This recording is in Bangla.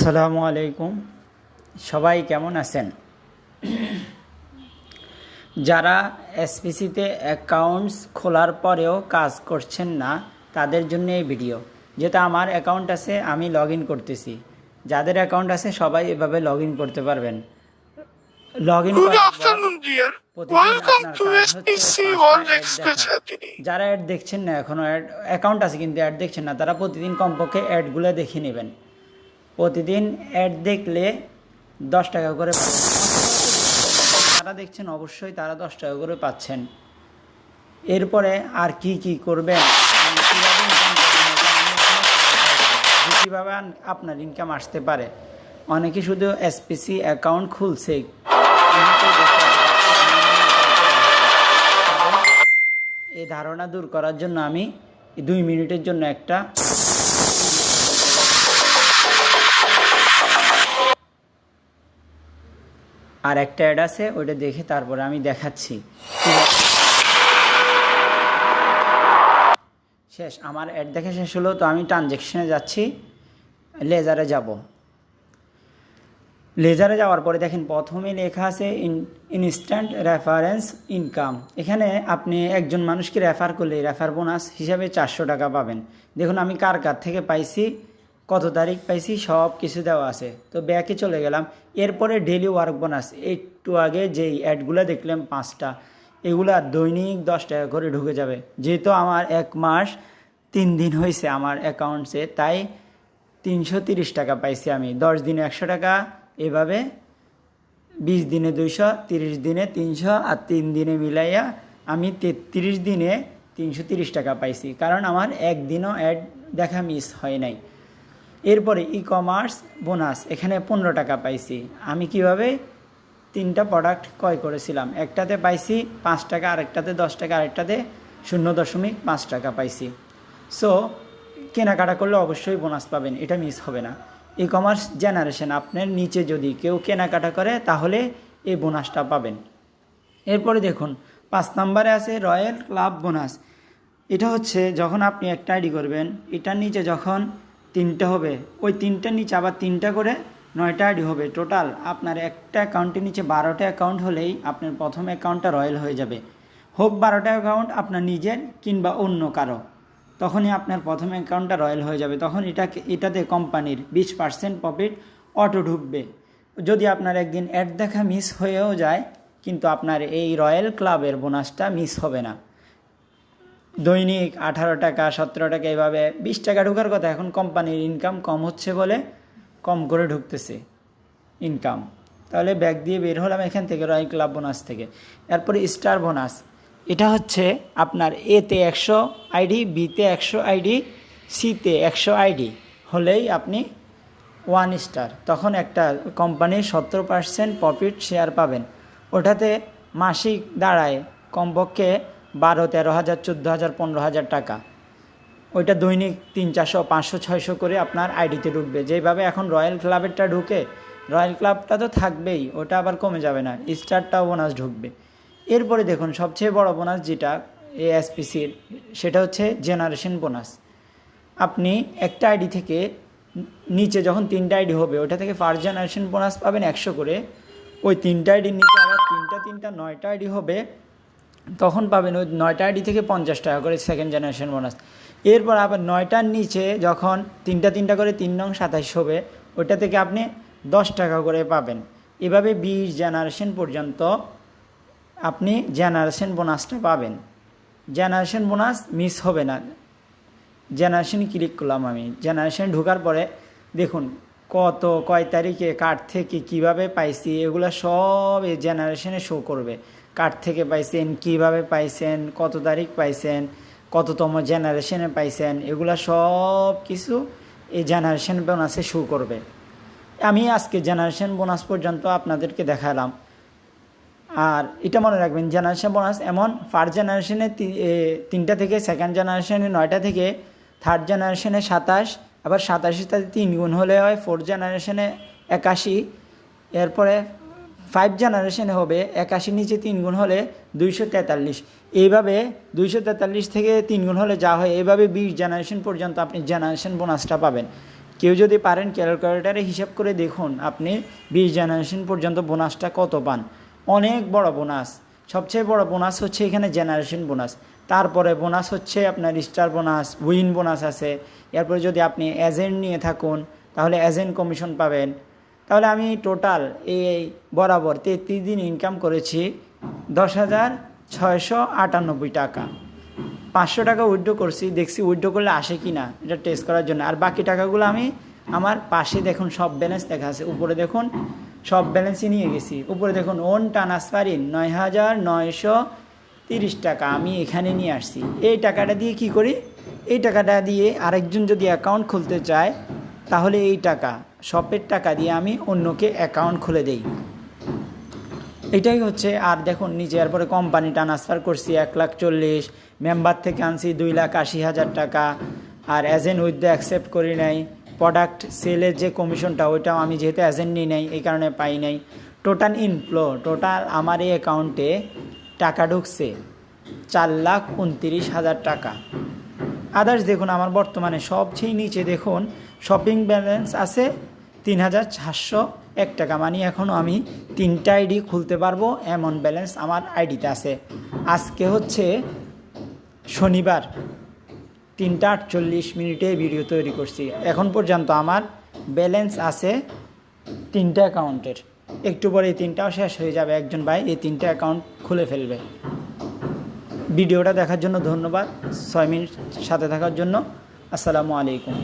আসসালামু আলাইকুম। সবাই কেমন আছেন? যারা এসপিসিতে অ্যাকাউন্টস খোলার পরেও কাজ করছেন না তাদের জন্য এই ভিডিও। যেটা আমার অ্যাকাউন্ট আছে আমি লগ ইন করতেছি। যাদের অ্যাকাউন্ট আছে সবাই এভাবে লগ ইন করতে পারবেন। Log in. যারা অ্যাড দেখছেন না এখনও অ্যাড অ্যাকাউন্ট আছে কিন্তু অ্যাড দেখছেন না তারা প্রতিদিন কমপক্ষে অ্যাডগুলো দেখে নেবেন। প্রতিদিন অ্যাড দেখলে দশ টাকা করে তারা দেখছেন, অবশ্যই তারা দশ টাকা করে পাচ্ছেন। এরপরে আর কি কি করবেন? মানে কীভাবে আপনার ইনকাম আসতে পারে। অনেকে শুধু এসপিসি অ্যাকাউন্ট খুলছে। এই ধারণা দূর করার জন্য আমি দুই মিনিটের জন্য একটা আর একটা অ্যাড আছে, ওইটা দেখে তারপরে আমি দেখাচ্ছি। শেষ, আমার অ্যাড দেখা শেষ হলো, তো আমি ট্রানজ্যাকশনে যাচ্ছি লেজারে যাব। লেজারে যাওয়ার পরে দেখেন প্রথমে লেখা আছে ইন ইনস্ট্যান্ট রেফারেন্স ইনকাম এখানে আপনি একজন মানুষকে রেফার করলে রেফার বোনাস হিসাবে চারশো টাকা পাবেন। দেখুন, আমি কার কার থেকে পাইছি? কত তারিখ পাইছি, সব কিছু দেওয়া আছে। তো ব্যাকে চলে গেলাম। এরপরে ডেলি ওয়ার্ক বোনাস একটু আগে যেই অ্যাডগুলো দেখলাম, পাঁচটা, এগুলা দৈনিক দশ টাকা করে ঢুকে যাবে। যেহেতু আমার এক মাস তিন দিন হয়েছে আমার অ্যাকাউন্টসে তাই তিনশো তিরিশ টাকা পাইছি আমি। দশ দিনে একশো টাকা, এভাবে বিশ দিনে দুইশো, তিরিশ দিনে তিনশো, আর তিন দিনে মিলাইয়া আমি তেত্রিশ দিনে তিনশো তিরিশ টাকা পাইছি। কারণ আমার একদিনও অ্যাড দেখা মিস হয় নাই। এরপরে ই কমার্স বোনাস এখানে পনেরো টাকা পাইছি। আমি কীভাবে তিনটা প্রোডাক্ট ক্রয় করেছিলাম? একটাতে পাইছি পাঁচ টাকা, আরেকটাতে দশ টাকা, আরেকটাতে শূন্য দশমিক পাঁচ টাকা পাইছি। সো কেনাকাটা করলে অবশ্যই বোনাস পাবেন, এটা মিস হবে না। ই কমার্স জেনারেশন আপনার নিচে যদি কেউ কেনাকাটা করে, তাহলে এই বোনাসটা পাবেন। এরপরে দেখুন, পাঁচ নম্বরে আছে রয়্যাল ক্লাব বোনাস এটা হচ্ছে যখন আপনি একটা আইডি করবেন, এটার নিচে যখন তিনটা হবে। ওই তিনটার নিচে আবার তিনটা করে নয়টা আইডি হবে। টোটাল আপনার একটা অ্যাকাউন্টের নিচে বারোটা অ্যাকাউন্ট হলেই আপনার প্রথম অ্যাকাউন্টটা রয়্যাল হয়ে যাবে। হোক বারোটা অ্যাকাউন্ট আপনার নিজের কিংবা অন্য কারও, তখনই আপনার প্রথম অ্যাকাউন্টটা রয়্যাল হয়ে যাবে। তখন এটাকে, এটাতে কোম্পানির বিশ পার্সেন্ট প্রফিট অটো ঢুকবে। যদি আপনার একদিন অ্যাড দেখা মিস হয়েও যায়, কিন্তু আপনার এই রয়্যাল ক্লাবের বোনাসটা মিস হবে না। দৈনিক আঠারো টাকা, সতেরো টাকা এভাবে বিশ টাকা ঢোকার কথা। এখন কোম্পানির ইনকাম কম হচ্ছে বলে কম করে ঢুকতেছে ইনকাম তাহলে ব্যাগ দিয়ে বের হলাম এখান থেকে রয়্যাল ক্লাব বোনাস থেকে। এরপরে স্টার বোনাস এটা হচ্ছে আপনার এতে একশো আইডি বিতে একশো আইডি সিতে একশো আইডি হলেই আপনি ওয়ান স্টার তখন একটা কোম্পানির সত্তর পার্সেন্ট প্রফিট শেয়ার পাবেন। ওটাতে মাসিক দাঁড়ায় কমপক্ষে বারো, তেরো হাজার, চোদ্দ হাজার, পনেরো হাজার টাকা। ওইটা দৈনিক তিন, চারশো, পাঁচশো, ছয়শো করে আপনার আইডিতে ঢুকবে। যেভাবে এখন রয়্যাল ক্লাবেরটা ঢুকে, রয়্যাল ক্লাবটা তো থাকবেই, ওটা আবার কমে যাবে না, স্টারটাও বোনাস ঢুকবে। এরপরে দেখুন, সবচেয়ে বড় বোনাস যেটা এএসপিসির, সেটা হচ্ছে জেনারেশন বোনাস। আপনি একটা আইডি থেকে নিচে যখন তিনটা আইডি হবে ওটা থেকে ফার্স্ট জেনারেশন বোনাস পাবেন একশো করে। ওই তিনটা আইডির নিচে আবার তিনটা তিনটা, নয়টা আইডি হবে তখন পাবেন ওই নয়টা আইডি থেকে পঞ্চাশ টাকা করে সেকেন্ড জেনারেশন বোনাস এরপর আবার নয়টার নিচে যখন তিনটা তিনটা করে তিন নং সাতাইশ হবে ওটা থেকে আপনি দশ টাকা করে পাবেন। এভাবে বিশ জেনারেশন পর্যন্ত আপনি জেনারেশন বোনাসটা পাবেন। জেনারেশন বোনাস মিস হবে না। জেনারেশন ক্লিক করলাম আমি। জেনারেশন ঢোকার পরে দেখুন কত, কয় তারিখে, কার থেকে, কীভাবে পাইছি, এগুলো সব এই জেনারেশনে শো করবে। কার থেকে পাইছেন, কীভাবে পাইছেন, কত তারিখ পাইছেন, কততম জেনারেশনে পাইছেন, এগুলো সব কিছু এই জেনারেশন বোনাসে শো করবে। আমি আজকে জেনারেশন বোনাস পর্যন্ত আপনাদেরকে দেখালাম। আর এটা মনে রাখবেন জেনারেশন বোনাস এমন ফার্স্ট জেনারেশনে তিনটা থেকে সেকেন্ড জেনারেশনে নয়টা থেকে থার্ড জেনারেশনে সাতাশ, আবার সাতাশিতে তিন গুণ হলে হয় ফোর্থ জেনারেশনে একাশি, এরপরে ফাইভ জেনারেশনে হবে একাশি নিচে তিন গুণ হলে দুইশো তেতাল্লিশ। এইভাবে দুইশো তেতাল্লিশ থেকে তিন গুণ হলে যা হয়, এইভাবে বিশ জেনারেশন পর্যন্ত আপনি জেনারেশন বোনাসটা পাবেন। কেউ যদি পারেন ক্যালকুলেটারে হিসাব করে দেখুন আপনি বিশ জেনারেশন পর্যন্ত বোনাসটা কত পান। অনেক বড় বোনাস সবচেয়ে বড় বোনাস হচ্ছে এখানে জেনারেশন বোনাস তারপরে বোনাস হচ্ছে আপনার স্টার বোনাস উইন বোনাস আছে। এরপরে যদি আপনি এজেন্ট নিয়ে থাকুন, তাহলে এজেন্ট কমিশন পাবেন। তাহলে আমি টোটাল এই বরাবর তেত্রিশ দিন ইনকাম করেছি দশ হাজার ছয়শো আটানব্বই টাকা। পাঁচশো টাকা উইথড্র করছি, দেখছি উইড্রো করলে আসে কি না, এটা টেস্ট করার জন্য। আর বাকি টাকাগুলো আমি আমার পাশে দেখুন সব ব্যালেন্স দেখা আছে। উপরে দেখুন সব ব্যালেন্সই নিয়ে গেছি। উপরে দেখুন ওন ট্রান্সফারিন নয় হাজার নয়শো তিরিশ টাকা আমি এখানে নিয়ে আসছি। এই টাকাটা দিয়ে কি করি? এই টাকাটা দিয়ে আরেকজন যদি অ্যাকাউন্ট খুলতে চায় তাহলে এই টাকা শপের টাকা দিয়ে আমি অন্যকে অ্যাকাউন্ট খুলে দেই। এটাই হচ্ছে, আর দেখুন নিচে এরপরে কোম্পানি ট্রান্সফার করছি এক লাখ চল্লিশ মেম্বার থেকে আনছি দুই লাখ আশি হাজার টাকা, আর এজেন্ট উইথ দ্য অ্যাকসেপ্ট করি নাই। প্রোডাক্ট সেলের যে কমিশনটা ওইটাও আমি যেহেতু এজেন্ট নিই নাই, এই কারণে পাই নাই। টোটাল ইনফ্লো টোটাল আমার এই অ্যাকাউন্টে টাকা ঢুকছে চার লাখ উনতিরিশ হাজার টাকা। আদার্স দেখুন, আমার বর্তমানে সবচেয়ে নিচে দেখুন শপিং ব্যালেন্স আছে তিন হাজার চারশো এক টাকা। মানে এখনও আমি তিনটা আইডি খুলতে পারব, এমন ব্যালেন্স আমার আইডিতে আছে। আজকে হচ্ছে শনিবার, তিনটা আটচল্লিশ মিনিটে ভিডিও তৈরি করছি। এখন পর্যন্ত আমার ব্যালেন্স আছে তিনটা অ্যাকাউন্টের একটু পরে এই তিনটাও শেষ হয়ে যাবে। একজন ভাই এই তিনটা অ্যাকাউন্ট খুলে ফেলবে। ভিডিওটা দেখার জন্য ধন্যবাদ। ছয় মিনিট সাথে থাকার জন্য। আসসালামু আলাইকুম।